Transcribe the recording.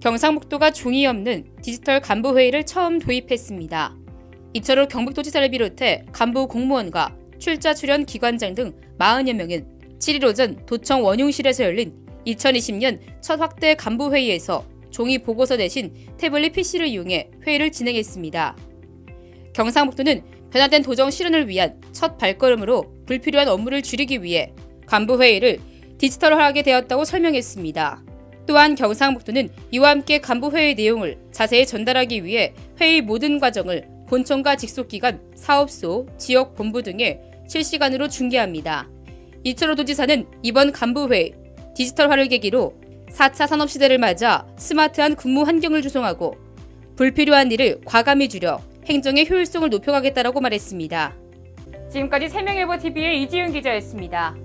경상북도가 종이 없는 디지털 간부 회의를 처음 도입했습니다. 이처럼 경북도지사를 비롯해 간부 공무원과 출자 출연 기관장 등 40여 명은 7일 오전 도청 원용실에서 열린 2020년 첫 확대 간부 회의에서 종이 보고서 대신 태블릿 PC를 이용해 회의를 진행했습니다. 경상북도는 변화된 도정 실현을 위한 첫 발걸음으로 불필요한 업무를 줄이기 위해 간부 회의를 디지털화하게 되었다고 설명했습니다. 또한 경상북도는 이와 함께 간부 회의 내용을 자세히 전달하기 위해 회의 모든 과정을 본청과 직속기관, 사업소, 지역 본부 등에 실시간으로 중계합니다. 이철호 도지사는 이번 간부회의 디지털화를 계기로 4차 산업시대를 맞아 스마트한 근무 환경을 조성하고 불필요한 일을 과감히 줄여 행정의 효율성을 높여가겠다라고 말했습니다. 지금까지 생명일보 TV의 이지윤 기자였습니다.